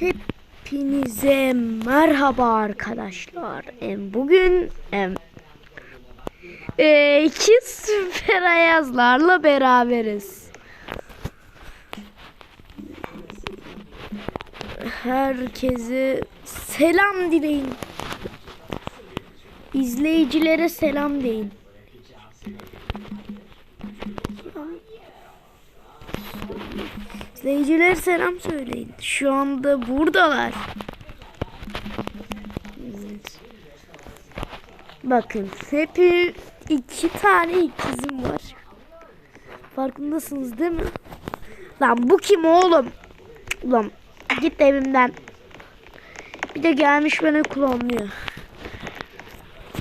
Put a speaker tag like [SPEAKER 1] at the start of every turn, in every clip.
[SPEAKER 1] Hepinize merhaba arkadaşlar. Bugün e, iki süper ayazlarla beraberiz. Herkese selam dileyin. İzleyicilere selam deyin. İzleyicilere selam söyleyin. Şu anda buradalar. Bakın hepi iki tane ikizim var. Farkındasınız değil mi? Lan bu kim oğlum? Ulan git evimden. Bir de gelmiş beni klonluyor.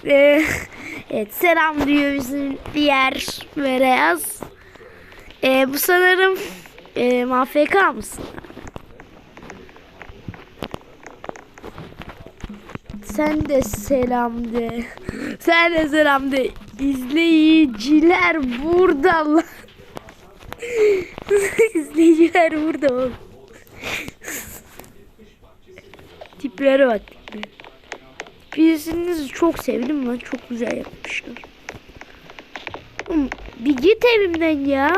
[SPEAKER 1] Ee, evet selam diyor bizim diğer Vereyaz. Ee, bu sanırım e, MFK mısın? Sen de selam de. Sen de selam de. İzleyiciler burada lan. İzleyiciler burada oğlum. Tiplere bak. Birisinizi çok sevdim lan. Çok güzel yapmışlar. Bir git evimden ya.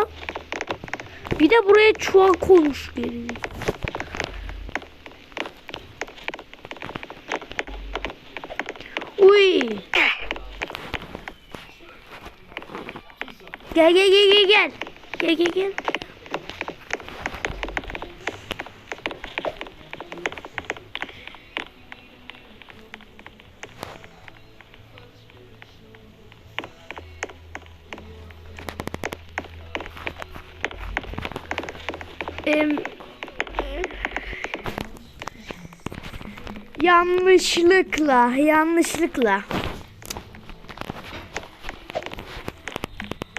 [SPEAKER 1] Bir de buraya çuval koymuş geri. Uy. Gel gel gel gel gel. Gel gel gel. Em, yanlışlıkla, yanlışlıkla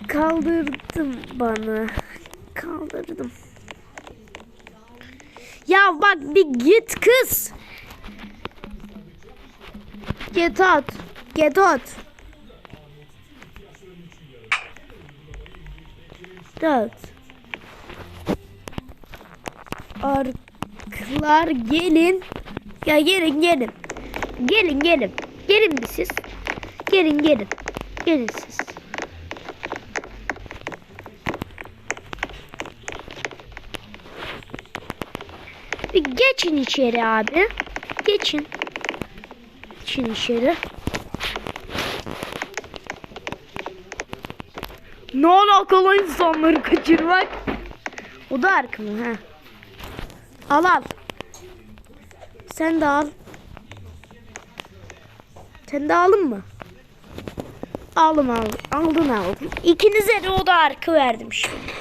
[SPEAKER 1] kaldırdım bana. Kaldırdım. Ya bak bir git kız. Get out. Get out. Dört. Arklar gelin. Ya gelin gelin. Gelin gelin. Gelin bir siz. Gelin gelin. Gelin siz. Bir geçin içeri abi. Geçin. Geçin içeri. Ne alakalı insanları kaçırmak? O da arka mı? Ha. Al al. Sen de al. Sen de alın mı? Aldım aldım. Aldın aldım. İkinize de o da arka verdim şimdi.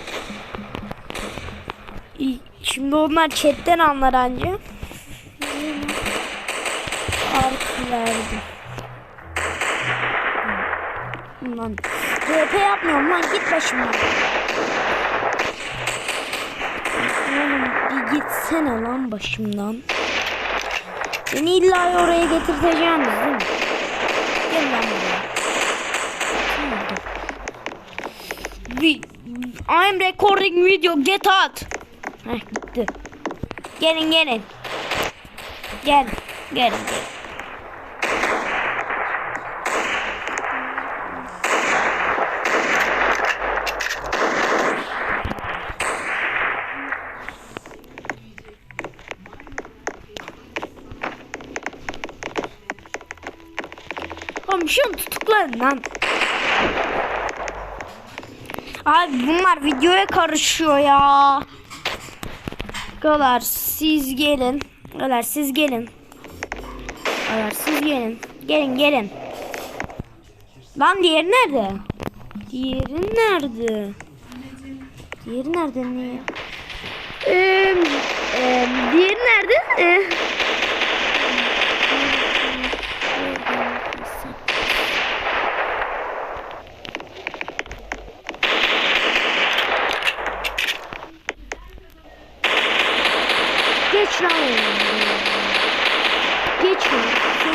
[SPEAKER 1] Şimdi onlar chatten anlar anca. Arka verdim. Lan. RP yapmıyorum lan git başımdan. Gitsene lan başımdan. Beni illa oraya getirteceğiniz değil mi? Gel lan buraya. I'm recording video get out. Heh gitti. Gelin gelin. Gel. Gelin gelin. Oğlum şunu tutuklayın lan. Abi bunlar videoya karışıyor ya. Galar siz gelin. Galar siz gelin. Galar siz gelin. Gelin gelin. Lan diğeri nerede? Diğeri nerede? Diğeri nerede ne? Ee, e, diğeri nerede? Ee,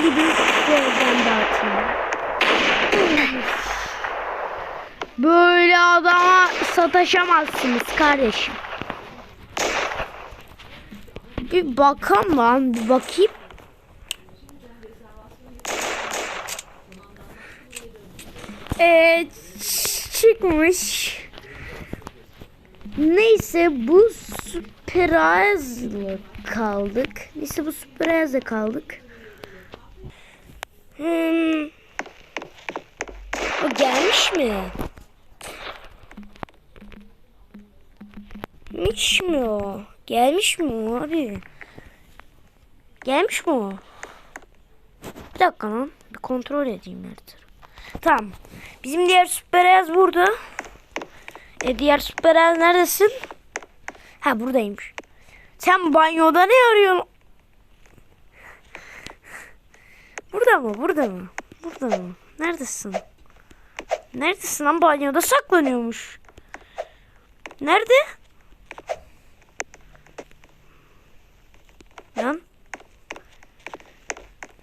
[SPEAKER 1] Bir gözden dağıtayım. Böyle adama sataşamazsınız kardeşim. Bir bakalım lan bir bakayım. Ee, çıkmış. Neyse bu süperazla kaldık. Neyse bu süperazla kaldık. Hmm. O gelmiş mi? Gelmiş mi o? Gelmiş mi o abi? Gelmiş mi o? Bir dakika lan. Bir kontrol edeyim nerede. Tamam. Bizim diğer süper burada. E diğer süper neredesin? Ha buradaymış. Sen banyoda ne arıyorsun? Burada mı? Burada mı? Burada mı? Neredesin? Neredesin lan banyoda saklanıyormuş. Nerede? Lan.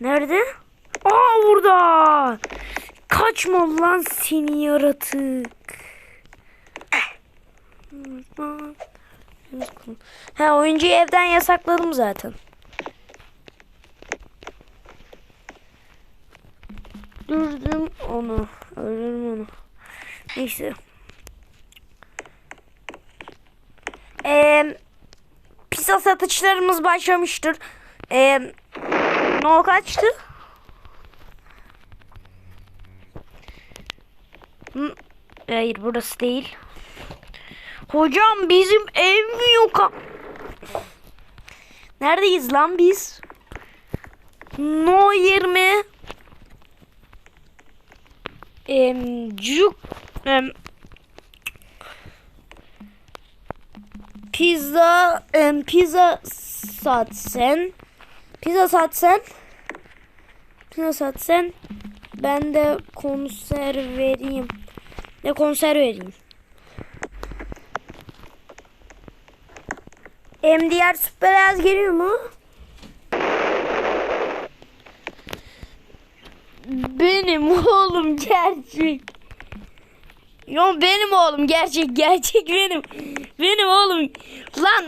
[SPEAKER 1] Nerede? Aa burada. Kaçma lan seni yaratık. Ha oyuncuyu evden yasakladım zaten. Durdum onu. Öldürdüm onu. Neyse. Ee, pizza satışlarımız başlamıştır. Ee, no kaçtı? Hayır burası değil. Hocam bizim ev mi yok? Neredeyiz lan biz? No 20 em, cuk em, pizza em, pizza satsen. Pizza satsen? Pizza satsen ben de konser vereyim. Ne konser vereyim? Em diğer süper az geliyor mu? Benim oğlum gerçek. Yo benim oğlum gerçek gerçek benim. Benim oğlum. Lan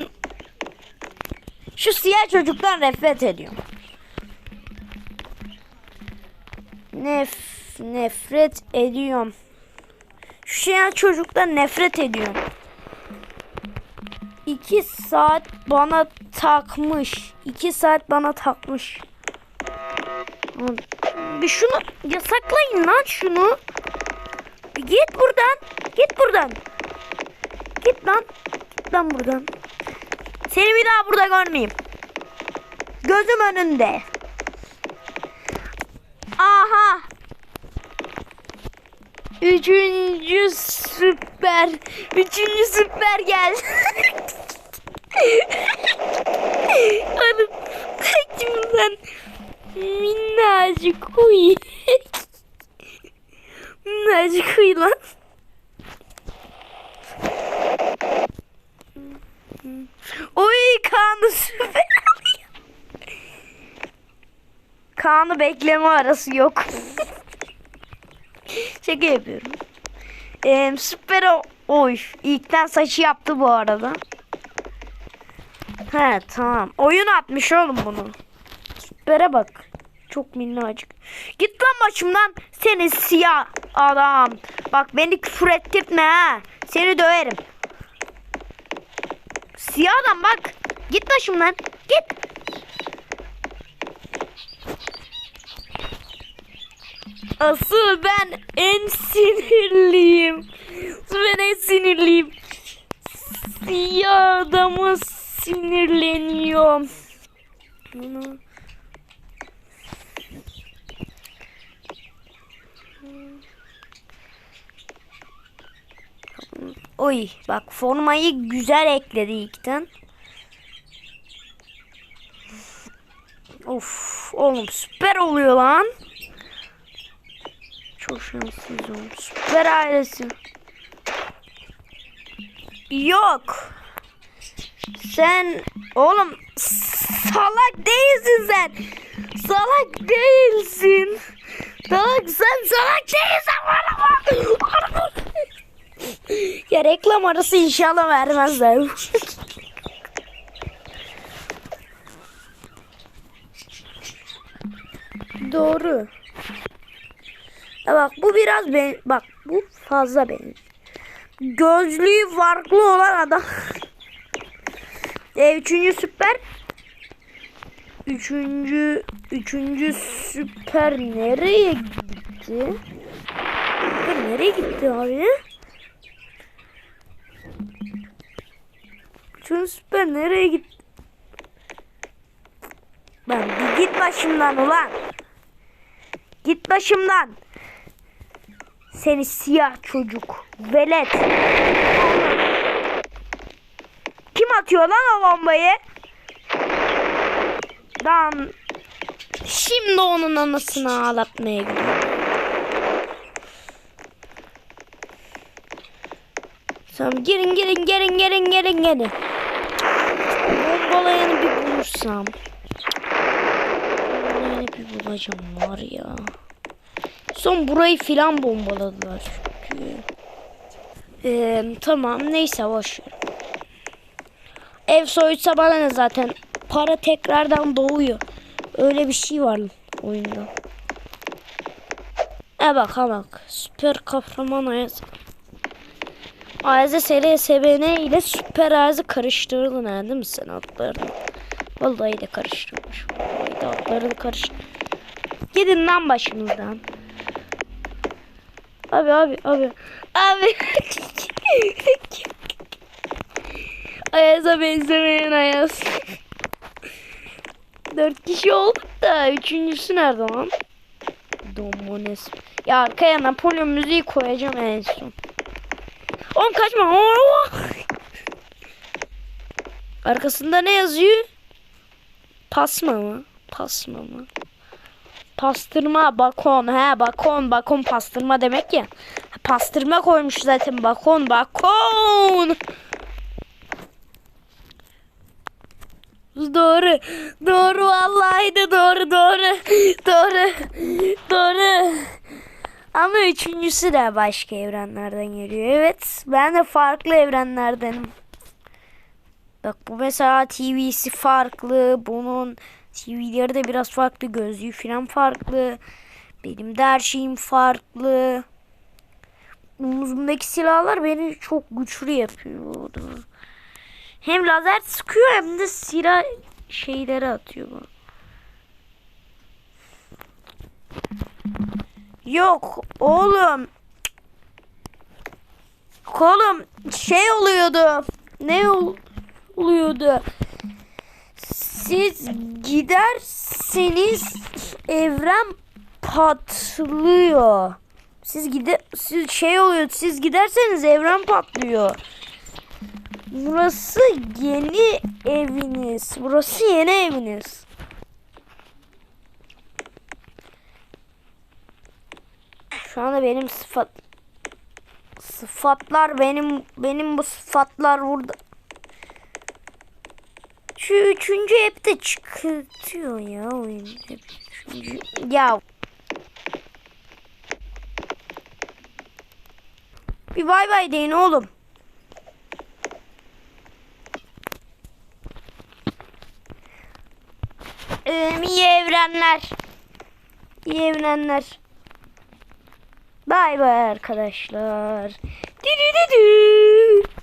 [SPEAKER 1] şu siyah çocuktan nefret ediyorum. Nef nefret ediyorum. Şu siyah çocuktan nefret ediyorum. İki saat bana takmış. İki saat bana takmış. Bir şunu yasaklayın lan şunu. Git buradan. Git buradan. Git lan. Git lan buradan. Seni bir daha burada görmeyeyim. Gözüm önünde. Aha. Üçüncü süper. Üçüncü süper gel. Minnacık uy. Minnacık uy lan. Oy Kaan'ı süper alıyor. Kaan'ı bekleme arası yok. Şaka yapıyorum. Ee, süper o- oy. İlkten saçı yaptı bu arada. He tamam. Oyun atmış oğlum bunu. Süper'e bak. Çok minnacık. Git lan başımdan. Seni siyah adam. Bak beni küfür ettirtme ha. Seni döverim. Siyah adam bak. Git başımdan. Git. Asıl ben en sinirliyim. Ben en sinirliyim. Siyah adama sinirleniyorum. Bunu- Oy bak formayı güzel ekledi ilkten. Of oğlum süper oluyor lan. Çok şanslıyız oğlum. Süper ailesi. Yok. Sen oğlum salak değilsin sen. Salak değilsin. Salak sen salak değilsin ya reklam arası inşallah vermezler. Doğru. Ya bak bu biraz ben bak bu fazla benim. Gözlüğü farklı olan adam. e, üçüncü süper. Üçüncü üçüncü süper nereye gitti? Nereye gitti abi? Üçüncü süper nereye gitti? Ben bir git başımdan ulan. Git başımdan. Seni siyah çocuk. Velet. Kim atıyor lan o bombayı? Lan. Şimdi onun anasını ağlatmaya gidiyor. Tamam girin girin girin girin girin girin. Bulursam. Bombalayanı bir bulacağım var ya. Son burayı filan bombaladılar çünkü. Ee, tamam neyse boş ver. Ev soyutsa bana ne zaten. Para tekrardan doğuyor. Öyle bir şey var oyunda. E bak ha bak. Süper kahraman Ayaz. Ayaz'a SLSBN ile Süper Ayaz'ı karıştırdın değil mi sen adlarını? Vallahi de karıştırmış. Vallahi de adlarını karıştır. Gidin lan başımızdan. Abi abi abi. Abi. Ayaz'a benzemeyen Ayaz. Dört kişi olduk da üçüncüsü nerede lan? Domones. Ya arkaya Napolyon müziği koyacağım en son. Oğlum kaçma. Arkasında ne yazıyor? Pasma mı? Pasma mı? Pastırma, bakon. He bakon, bakon pastırma demek ya. Pastırma koymuş zaten bakon, bakon. Doğru. Doğru vallahi de doğru doğru. Doğru. Doğru. Ama üçüncüsü de başka evrenlerden geliyor. Evet. Ben de farklı evrenlerdenim. Bak bu mesela TV'si farklı. Bunun TV'leri de biraz farklı. Gözlüğü falan farklı. Benim de her şeyim farklı. Omuzumdaki silahlar beni çok güçlü yapıyor. Hem lazer sıkıyor hem de silah şeyleri atıyor bana. Yok oğlum. Kolum şey oluyordu. Ne ol- oluyordu? Siz giderseniz evren patlıyor. Siz gide siz şey oluyor. Siz giderseniz evren patlıyor. Burası yeni eviniz. Burası yeni eviniz. Şu anda benim sıfat sıfatlar benim benim bu sıfatlar burada. Şu üçüncü hep de çıkartıyor ya oyun. Hep üçüncü. Ya. Bir bay bay deyin oğlum. Ee, iyi evrenler. İyi evrenler. Bay bay arkadaşlar. Dü dü dü dü.